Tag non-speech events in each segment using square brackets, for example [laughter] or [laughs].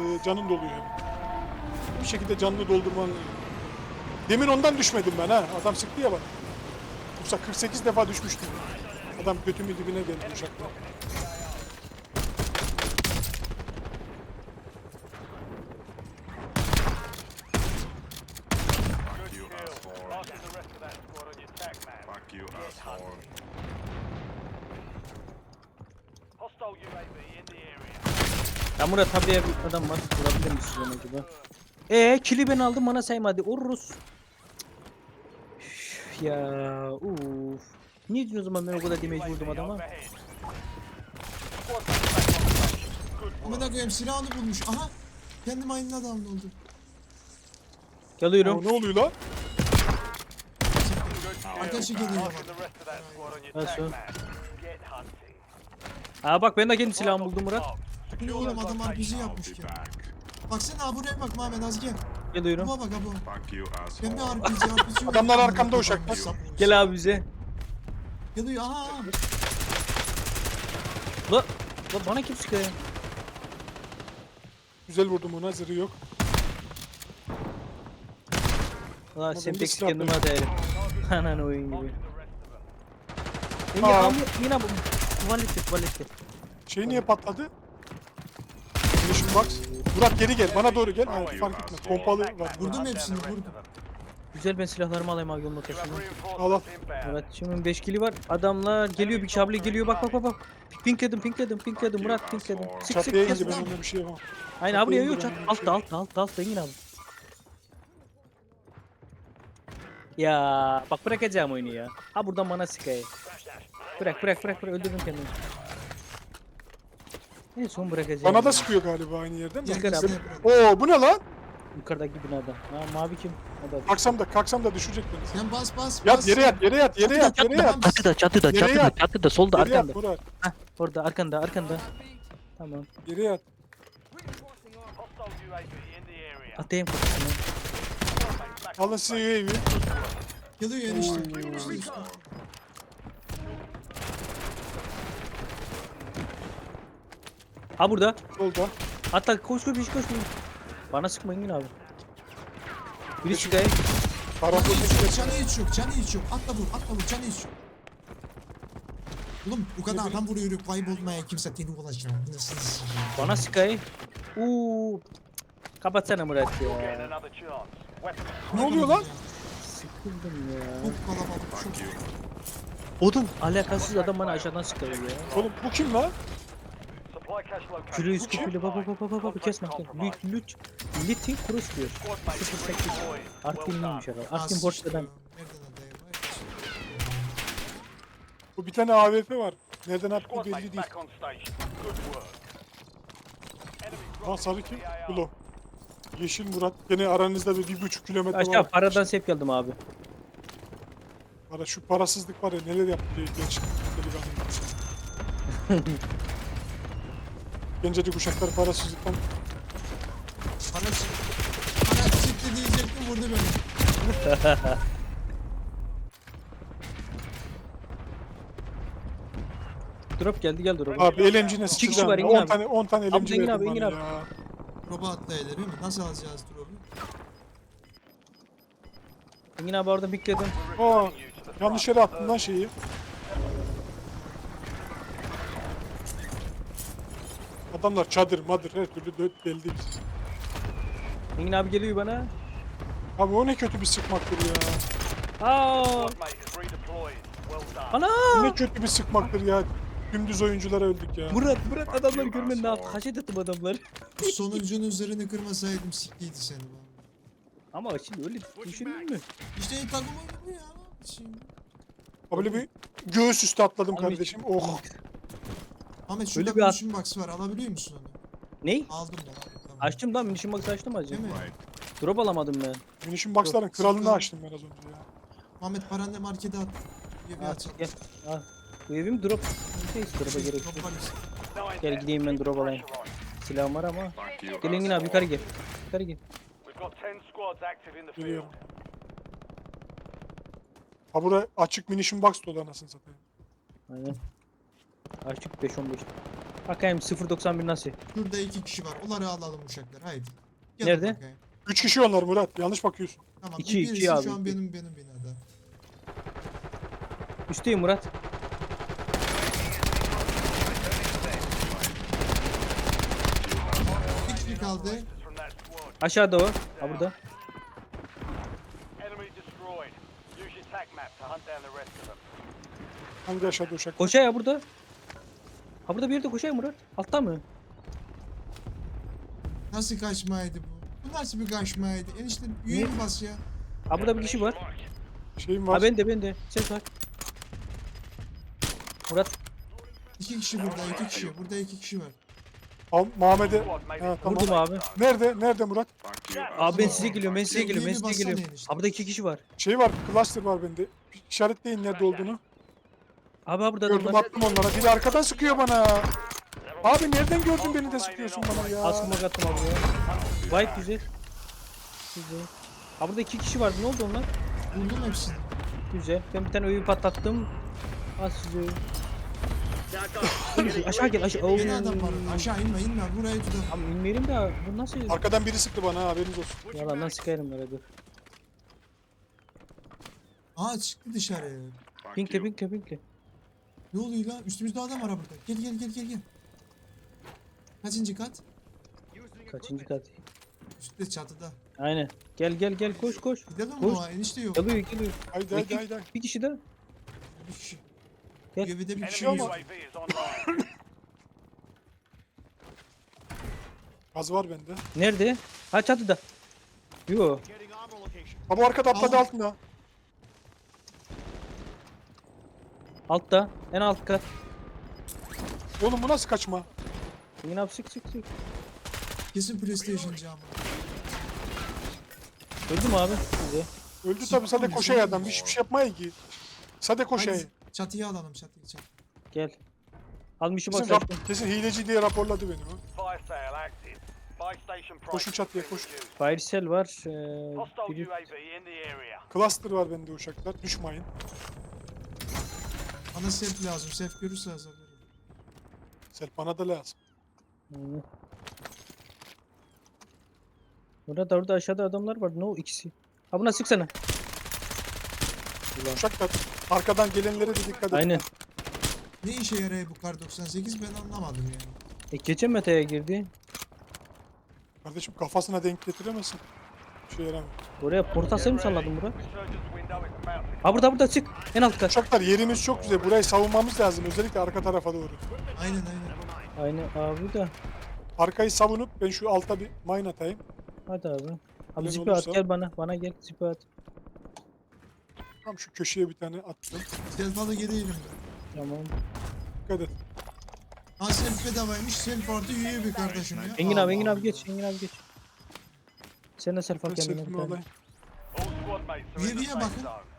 e, canın doluyor. Bir şekilde canını doldurman. Demin ondan düşmedim ben ha. Adam sıktı ya bana. Yoksa 48 defa düşmüştüm. Adam götümün dibine geldi uçakla. Hostile UAV in the. Ya Murat tabii bir adam var. Vurabilir misin onu acaba? Eee kili ben aldım bana saymadı. Urus. Üf, Ya uf. Niye diyorsun o zaman ben o kadar damage vurdum adama? Amına koyayım silahını bulmuş. Aha. Kendim aynı adam oldu. Aa, Geliyorum. ne oluyor lan? Arkadaşı geliyor bak. Nasıl? Aa bak ben de kendi silahımı buldum Murat. Ne oğlum adamlar bizi I'll yapmış back. Baksana ha buraya bak Muhammed az gel. Geliyorum. Buna bak abi. Fuck you, Ben bir. RPG RPG Adamlar arkamda uşaklar. Gel abi bize. Geliyor aha. La, la bana kim sıkıyor? Güzel vurdum ona zırhı yok. La sen pek kendime atayım. Anan oyun gibi. Yine yine bu. Tuvaletti tuvaletti. Şey niye patladı? Box. Murat geri gel. Bana doğru gel. Ha, fark etme. Pompalı var. Vurdum hepsini vurdum. Güzel ben silahlarımı alayım abi yolun. Allah. reinforcements inbound. Evet şimdi 5 kili var. Adamlar geliyor bir şabli geliyor bak bak bak bak. Pinkledim pinkledim pinkledim Murat pinkledim. Sık sık Çatıya kes. ince ben onunla bir şey yapamam. Aynen abi çatıya yayıyor indir, çat. ben onunla bir Altta şey altta altta altta Engin abi. Ya bak bırakacağım oyunu ya. Ha buradan bana sıkayım. Bırak bırak bırak bırak öldürdüm kendimi. En son bırakacağım. Bana da sıkıyor galiba aynı yerden. de. Gel, gel abi. Oo bu ne lan? Yukarıdaki binada. Ha mavi kim? Hadi Kalksam da kalksam da düşecek beni. Sen bas bas Yat bas. yere yat yere yat yere yat yere yat. Çatıda çatıda Yere çatıda yat. çatıda solda Yere yat arkanda. Murat. Hah orada arkanda arkanda. Tamam. Yere yat. Atayım on Alın size UAV. Geliyor enişte. İşte üstte. Ha burada. Solda. Hatta koş koş koş koş. Bana sıkma Engin abi. Biri Teşekkür- çıkayım. Karambol Canı hiç yok. Canı hiç yok. Atla vur. Atla vur. Canı hiç yok. Oğlum bu kadar adam vuruyor. Kaybolmaya kimse seni ulaşamaz. Nasıl Bana sıkayım. Uuu. Kapatsana Murat ya. Ne oluyor lan? Sıkıldım ya. Çok kalabalık. Çok Odun alakasız adam bana aşağıdan sıkıyor ya. Oğlum bu kim lan? Yüz kupuyla baba baba baba baba kesme. Lüt lüt. Litin kurus diyor. Squad mates 08. redeployed. Artin neymiş herhalde? Artin adayı var? Bu bir tane AWP var. Nereden attı Squad belli değil. Ha sarı kim? Bulo. Yeşil Murat. Gene aranızda bir, bir buçuk kilometre Aşağı var. paradan sevk geldim abi. Para, şu parasızlık var ya neler yaptı diye genç delikanlı. [laughs] Gencecik uşaklar parasızlıktan. Bana. Bana çıktı diyecektim vurdu beni. [laughs] Drop geldi gel drop. Abi elencine kişi var, sıçacağım. Engin 10 abi. tane 10 tane Abi, elenci Engin verdim abi, Engin bana abi. ya. Drop'a atlayılır değil mi? Nasıl alacağız drop'u? Engin abi orada pikledim. Aa, yanlış yere attım lan şeyi. Adamlar çadır madır her türlü dö- deldi bizi. Engin abi geliyor bana. Abi o ne kötü bir sıkmaktır ya. Aa! Squad mate is redeployed. Well done. Ana! Ne kötü bir sıkmaktır ya. Dümdüz oyunculara öldük ya. Murat Murat adamları ha. asshole. Haşet ettim adamları. Bu sonuncunun üzerine kırmasaydım sikliydi seni bana. Ama şimdi öyle düşündün mü? İşte takım oyunu bu ya. Şimdi. Böyle bir göğüs üstü atladım Abi, kardeşim. Oh. [laughs] Ahmet şurada Öyle bir at- mission box var alabiliyor musun onu? Ney? Aldım da. Tamam. Açtım lan minişim box açtım acı. Değil mi? Drop alamadım ben. Munition box'ların kralını açtım ben az önce ya. Ahmet paranı da markete at. Bir bir gel. Al. Bu evim drop. Neyse drop'a gerek yok. Gel gideyim ben drop alayım. Silahım var ama. Gel Engin abi yukarı gel. Yukarı gel. We've got 10 squads active in the field. Geliyorum. Ha bura açık munition box dolu anasını satayım. Aynen. Açık 5-15. Bakayım 0.91 nasıl? Şurada iki kişi var. Onları alalım uşaklar. Haydi. Nerede? bakayım. Üç kişi onlar Murat. Yanlış bakıyorsun. Tamam. İki, birisi iki abi, şu an iki. benim benim binada. Üstteyim Murat. Bir kişi kaldı. From that squad. Aşağıda o. Ha burada. Enemy destroyed. Use your tac map to hunt down the rest of them. Hangi aşağıda uşak? Koşay ya burada. Ha burada bir yerde koşay Murat. Altta mı? Nasıl kaçmaydı bu? Bu nasıl bir kaçmaydı? Enişte üye mi bas ya? Ha burada bir kişi var. Şeyim var. Ha ben de ben de. Sen var. Murat İki kişi burada, iki kişi. Burada iki kişi var. Al, Muhammed'e. Ha, tamam. vurdum abi. Nerede? Nerede Murat? Abi ben size geliyorum ben size geliyorum ben size bassana geliyorum. enişte. Ha burada iki kişi var. Şey var. Cluster var bende. İşaretleyin nerede olduğunu. Abi burada Gördüm adamlar. attım onlara. Biri arkadan sıkıyor bana. Abi nereden gördün beni de sıkıyorsun bana ya? Askıma kattım abi ya. Gayet güzel. Güzel. Ha burada iki kişi vardı ne oldu onlar? Buldum hepsini. Güzel. Ben bir tane öğü patlattım. Az size. [laughs] aşağı gel aşağı. Yeni adam var. Aşağı inme inme. Burayı tutalım. Abi bilmiyorum da bu nasıl? Arkadan biri sıktı bana ha, haberiniz olsun. Yalandan sıkarım böyle dur. Aa çıktı dışarıya. Pinkle pinkle pinkle. Ne oluyor lan? Üstümüzde adam var ha burada. Gel gel gel gel gel. Kaçıncı kat? Kaçıncı kat? Üstte çatıda. Aynen. Gel gel gel koş koş. Gidelim Koş. o? Enişte yok. Geliyor geliyor. Haydi haydi haydi. Bir kişi daha. Bir kişi. Gel. Evde bir kişi online. [coughs] Gaz var bende. Nerede? Ha çatıda. Yo. Ha bu arkada atladı Al. Altta. En alt kat. Oğlum bu nasıl kaçma? Yine abi sık sık sık. Kesin PlayStation camı. Öldü mü abi? Güzel. Öldü tabi sade koşay adam. Hiçbir şey yapmaya ki. Sade koşay. Hadi çatıya alalım çatıyı çatı. Gel. Almışım Kesin, bak. rap- kesin hileci diye raporladı beni. price. Koşun çatıya, koş. Fire cell var. Ee. Cluster var bende uşaklar. Düşmayın. Bana self lazım. Self görürse alırım. Selp bana da lazım. Aynen. Burada orada aşağıda adamlar var. Ne o ikisi? Ha buna sıksana. Ulan. Uşaklar arkadan gelenlere de dikkat edin. Aynen. Ne işe yarıyor bu kar 98 ben anlamadım yani. E geçen metaya girdi. Kardeşim kafasına denk getiremezsin. Bir şey yaramıyor. Oraya portasayı mı salladın Murat? Ha burada burada çık. En alt kat. Uşaklar yerimiz çok güzel. Burayı savunmamız lazım. Özellikle arka tarafa doğru. Aynen aynen. Aynen abi de. Arkayı savunup ben şu alta bir mine atayım. Hadi abi. Abi Öyle zipi at olursa- gel bana. Bana gel zipi at. Tam şu köşeye bir tane attım. Self alı geri elimde. Tamam. Dikkat et. Ha self bedavaymış. Self artı üye bir kardeşim ya. Engin abi Engin abi geç. Engin abi geç. Sen de selfie Ben al kendine bir selfie'mi tane. alayım. All squad mates are in the Üyeliğe safe bakın. zone.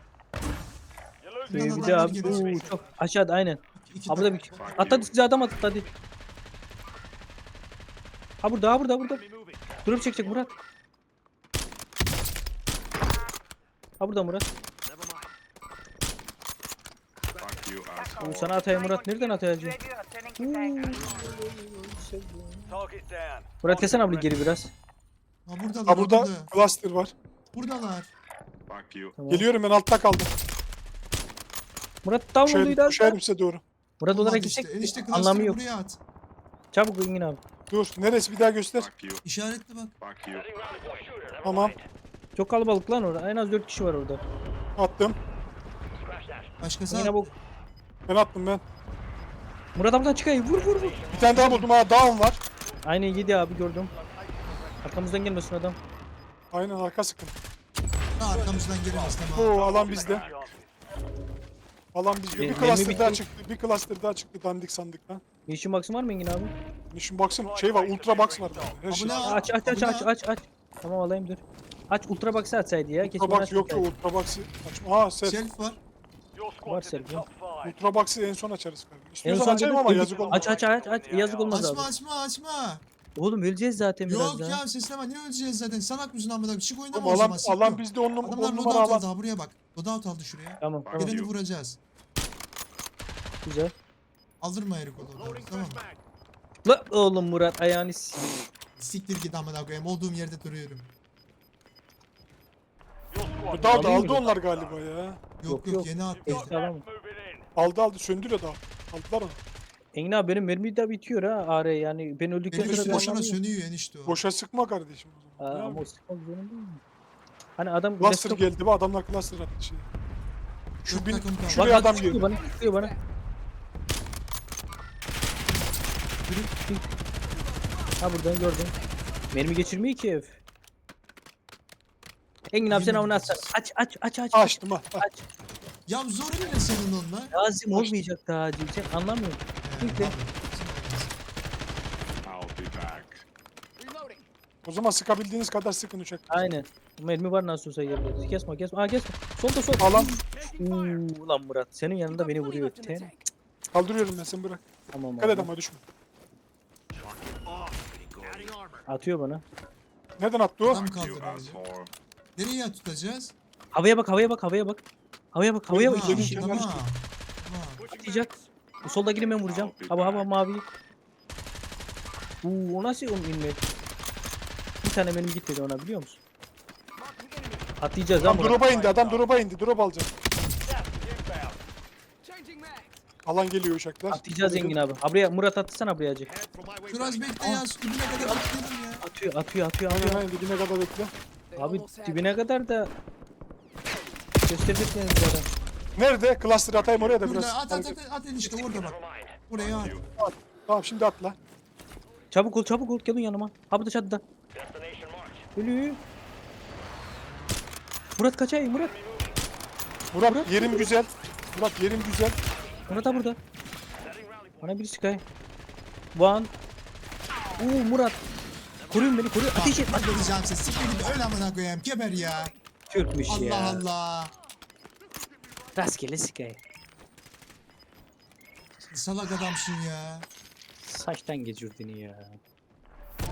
Adamlar abi oo, çok aşağıda aynen. İki Ha burada bir atladı size adam atladı hadi. Ha burada ha burada burada. Durup çekecek Murat. Ha burada Murat. Fuck you, sana atayım Murat. Nereden atayacağım? Murat desene abla geri biraz. Ha buradalar. Ha burada burada. cluster var. Buradalar. Fuck you. Tamam. Geliyorum ben altta kaldım. Murat down Koşarım, oluyor koşarım size doğru. Murat Olmadı olarak işte. gitsek Enişte anlamı cluster'ı yok. buraya at. Çabuk Engin abi. Dur. Neresi bir daha göster. Fuck you. İşaretli bak. Fuck you. Tamam. Çok kalabalık lan orada. En az 4 kişi var orada. Attım. Başkası at. abi Ben attım ben. Murat abiden çıkayım. Vur vur vur. Bir tane daha buldum ha. Down var. Aynen yedi abi gördüm. Arkamızdan gelmesin adam. Aynen arka sıkın. Ha, arkamızdan gelemez tamam. Oo alan bizde. Alan bizde. Benim- Bir cluster bir- daha çıktı. Bir cluster daha çıktı dandik sandıktan. Yeşil box'ın var mı Engin abi? Şimdi baksın şey var. Ultra box var. Her şey. Aç aç aç aç aç aç. Tamam alayım dur. Aç ultra box'ı açsaydı ya. Kesin Ultra box yok yok. açmasaydı. Ultra box'ı açma. Aa set. Self var. Var five. Ultra box'ı en son açarız. kardeşim. En İstiyorsan son açayım ama yazık olmaz. Aç aç aç aç. Yazık olmaz abi. Açma açma açma. Oğlum öleceğiz zaten biraz Yok daha. ya sesleme ne öleceğiz zaten. Salak mısın amına? Çık oynama Oğlum o alan, zaman. siktir. alan bizde on, num Adamlar on numara loadout alan. ha buraya bak. Loadout aldı şuraya. Tamam tamam Geleni you. vuracağız. güzel. Aldırma herif o loadout'u tamam mı? La oğlum Murat ayağını s- Siktir git amına koyayım. Olduğum yerde duruyorum. Bu dağ da Alayım aldı mı? onlar galiba ya. Yok Yok, yok, yok. yeni attı. Moving in. Aldı aldı söndü ya dağ. Aldılar onu. Engin abi benim mermi de bitiyor ha AR yani ben öldükten Benim sonra üstü boşuna anlamıyorum. sönüyor enişte o. Boşa sıkma kardeşim o Aa, zaman. Ne ama o yapayım? sıkmak zorunda mı? Hani adam Cluster desktop- geldi be adamlar cluster attı şey. Şu bin, takım kaldı. Bak şuraya bak adam sıkıyor girdi. bana sıkıyor bana. Yürü, yürü. Ha buradan gördüm. Mermi geçirmiyor ki ev. Engin abi sen avını atsana. ederim. Aç aç aç aç. Açtım ha. Aç. Ya zoru ne senin onunla? Lazım olmayacak daha acil. Sen anlamıyorsun. Ee, Bekle. pardon. I'll be back. O zaman sıkabildiğiniz kadar sıkın uçak. Aynen. Mermi var nasıl olsa yerinde. Kesme kesme. Aa kesme. Solda sol. Alan Uuu lan Murat. Senin yanında beni vuruyor. Ten. kaldırıyorum ben sen bırak. Tamam Dikkat et abi. ama düşme. Atıyor bana. Nereden attı o? You, kaldırıyor. asshole. Nereye tutacağız? Havaya bak havaya bak havaya bak. Havaya bak havaya bak. Tamam, kişi. tamam. Tamam. Atlayacak. Bu soldakini ben vuracağım. Hava hava mavi. Uuu o nasıl onun inmek? Bir tane benim gitmedi ona biliyor musun? Atlayacağız lan Adam Murat. drop'a indi adam drop'a indi. Drop alacak. Alan geliyor uçaklar. Atlayacağız Engin abi. Abriye Murat atsana buraya acık. Biraz bekle ya. Şu dibine kadar atlayalım ya. Atıyor atıyor atıyor Aynen atıyor. aynen dibine kadar bekle. Abi dibine kadar da gösterecek yani bu adam. Nerede? Cluster atayım oraya da biraz. Burada at at at at enişte orada bak. Oraya at. Tamam şimdi atla. Çabuk ol çabuk ol gelin yanıma. Ha bu da çatıda. Ölüyor. Murat kaçay Murat. Murat yerim güzel. Murat yerim güzel. Murat da burada. Bana bir sky. One. Uuu Murat. Koruyun beni koruyor. Ateş et. Bak edeceğim size. Siktir git öyle amına koyayım. Geber ya. Türkmüş Allah ya. Allah. Rastgele sky. Salak adamsın ya. Saçtan geçirdin ya.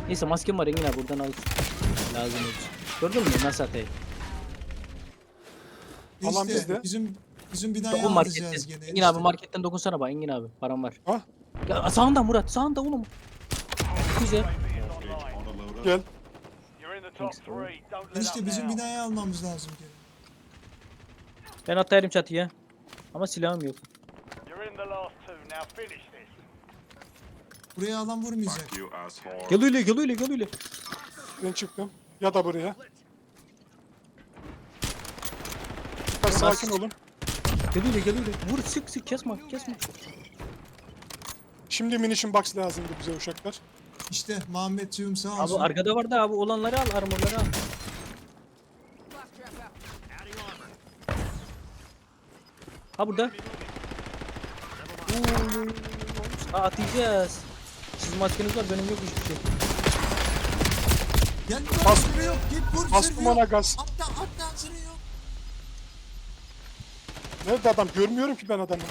Neyse maskem var Engin abi buradan al. Lazım olur. Gördün mü nasıl atayım? Alan İşte bizde. bizim bizim Bu alacağız marketten. gene. Engin abi enişte. marketten dokunsana bak Engin abi. Param var. Ha? Ya sağında Murat sağında oğlum. Güzel. Gel. Enişte bizim now. binayı almamız lazım gene. Ben atlarım çatıya. Ama silahım yok. Buraya alan vurmayacak. Gel öyle gel öyle gel öyle. Ben çıktım. Ya da buraya. Biraz sakin olun. Gel öyle gel öyle. Vur sık sık kesme kesme. Şimdi munition box lazımdı bize uşaklar. İşte Muhammedciğim sağ Abi olsun. arkada var da abi olanları al armorları al. Ha burada. Ha atacağız. Siz maskeniz var benim yok hiçbir şey. Gel Bas- bas. Sürü yok. Git vur Bastım sürü yok. ona gaz. Atla atla sürü yok. Nerede adam? Görmüyorum ki ben adamı.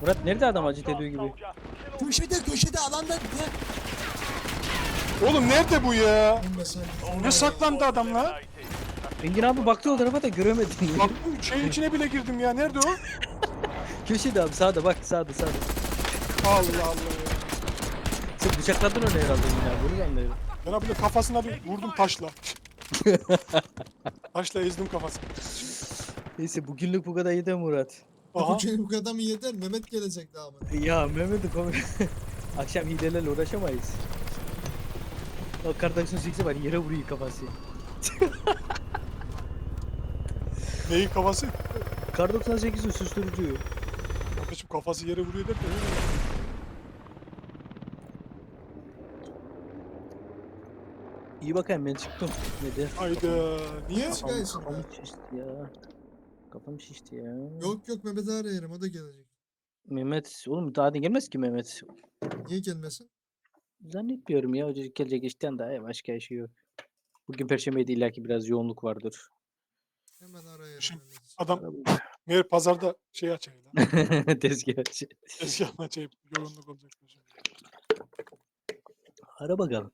Murat nerede adam acı ediyor gibi? Köşede köşede alanda. Ne? Oğlum nerede bu ya? Ne saklandı adam la? Engin abi baktı o tarafa da göremedim. Baktım şeyin içine bile girdim ya. Nerede o? [laughs] Köşede abi sağda bak sağda sağda. Allah Allah ya. Sen bıçakladın onu herhalde Engin abi bunu anlıyorum. Ben abi de kafasına bir vurdum taşla. [laughs] taşla ezdim kafasını. Neyse bugünlük bu kadar yeter Murat. Aha. Bu bu adamı yeter. Mehmet gelecek daha bana. Ya Mehmet'im konu. [laughs] Akşam hilelerle uğraşamayız. O kardeşin siksi var yere vuruyor kafası. [laughs] Neyin kafası? Kar 98'in susturucu. Kardeşim kafası yere vuruyor derken. İyi bakayım ben çıktım. Ne de? Hayda. Niye? Kafam, Gelsin kafam ya. Kafam şişti ya. Yok yok Mehmet'i arayarım o da gelecek. Mehmet, oğlum daha da gelmez ki Mehmet. Niye gelmesin? Zannetmiyorum ya. O çocuk gelecek işten daha başka işi yok. Bugün perşembeydi illaki biraz yoğunluk vardır. Hemen arayarım Şimdi-. Adam meğer pazarda şey açayım lan. [laughs] Tezgah açı. Tezgah açayım. Yoğunluk olacak. Ara bakalım.